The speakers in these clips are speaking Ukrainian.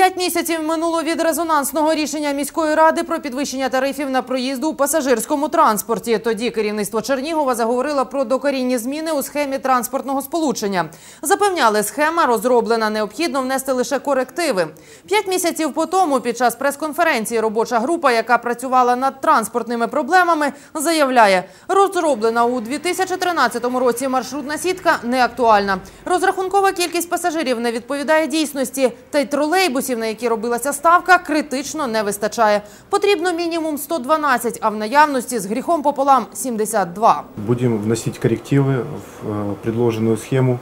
П'ять місяців минуло від резонансного рішення міської ради про підвищення тарифів на проїзд у пасажирському транспорті. Тоді керівництво Чернігова заговорило про докорінні зміни у схемі транспортного сполучення. Запевняли, схема розроблена, необхідно внести лише корективи. П'ять місяців по тому, під час прес-конференції, робоча група, яка працювала над транспортними проблемами, заявляє, розроблена у 2013 році маршрутна сітка не актуальна. Розрахункова кількість пасажирів не відповідає дійсності, та й тролейбусів, на які робилася ставка, критично не вистачає. Потрібно мінімум 112, а в наявності з гріхом пополам 72. Будем вносить коррективы в э, предложенную схему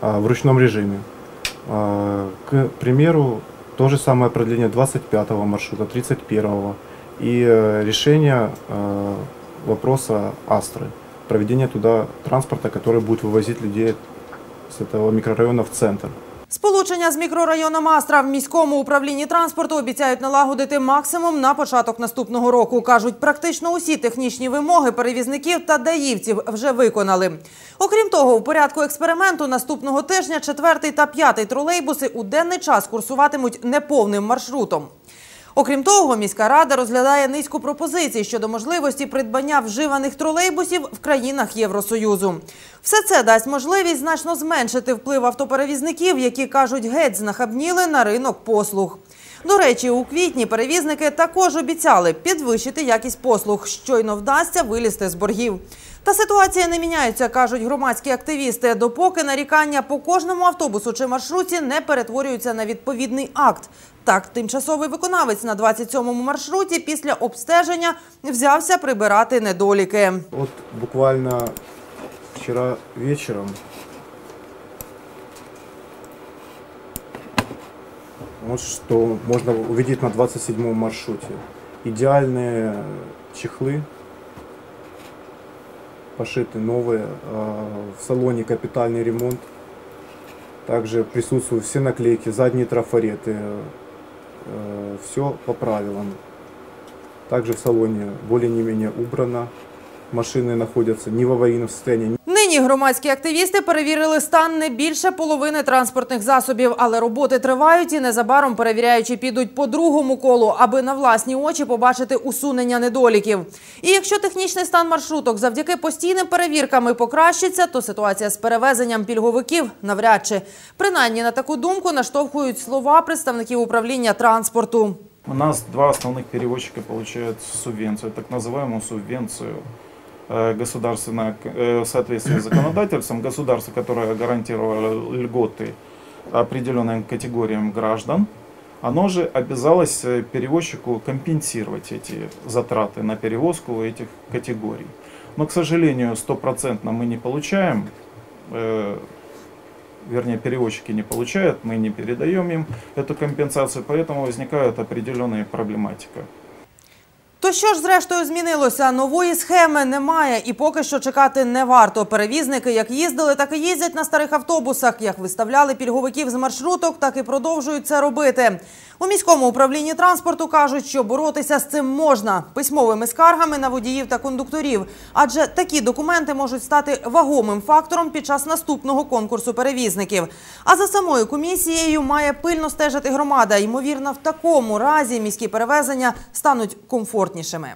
а, в ручном режиме. А, К примеру, то же самое продление 25 маршрута, 31 и э, решение э, вопроса Астры. Проведение туда транспорта, который будет вывозить людей с этого микрорайона в центр. Сполучення з мікрорайоном Астра в міському управлінні транспорту обіцяють налагодити максимум на початок наступного року. Кажуть, практично усі технічні вимоги перевізників та даївців вже виконали. Окрім того, у порядку експерименту наступного тижня четвертий та п'ятий тролейбуси у денний час курсуватимуть неповним маршрутом. Окрім того, міська рада розглядає низку пропозицій щодо можливості придбання вживаних тролейбусів в країнах Євросоюзу. Все це дасть можливість значно зменшити вплив автоперевізників, які кажуть, геть знахабніли на ринок послуг. До речі, у квітні перевізники також обіцяли підвищити якість послуг, щойно вдасться вилізти з боргів. Та ситуація не міняється, кажуть громадські активісти, допоки нарікання по кожному автобусу чи маршруті не перетворюються на відповідний акт. Так, тимчасовий виконавець на 27-му маршруті після обстеження взявся прибирати недоліки. Вот буквально вчера вечером вот что можно увидеть на 27 маршруте. Идеальные чехлы, пошиты новые, а, в салоне капитальный ремонт. Также присутствуют все наклейки, задние трафареты, все по правилам. Также в салоне более-не-менее убрано. Машины находятся не в аварийном состоянии. Нині громадські активісти перевірили стан не більше половини транспортних засобів, але роботи тривають і незабаром перевіряючи підуть по другому колу, аби на власні очі побачити усунення недоліків. І якщо технічний стан маршруток завдяки постійним перевіркам і покращиться, то ситуація з перевезенням пільговиків навряд чи. Принаймні на таку думку наштовхують слова представників управління транспорту. У нас два основных перевозчика получают субвенцию, так называемую субвенцию э, Государственное, э, в соответствии с законодательством, государство, которое гарантировало льготы определенным категориям граждан, оно же обязалось э, перевозчику компенсировать эти затраты на перевозку этих категорий. Но, к сожалению, стопроцентно мы не получаем, э, вернее, перевозчики не получают, мы не передаем им эту компенсацию, поэтому возникает определенная проблематика. Що ж зрештою змінилося? Нової схеми немає і поки що чекати не варто. Перевізники як їздили, так і їздять на старих автобусах. Як виставляли пільговиків з маршруток, так і продовжують це робити. У міському управлінні транспорту кажуть, що боротися з цим можна письмовими скаргами на водіїв та кондукторів, адже такі документи можуть стати вагомим фактором під час наступного конкурсу перевізників. А за самою комісією має пильно стежити громада. Ймовірно, в такому разі міські перевезення стануть комфортнішими.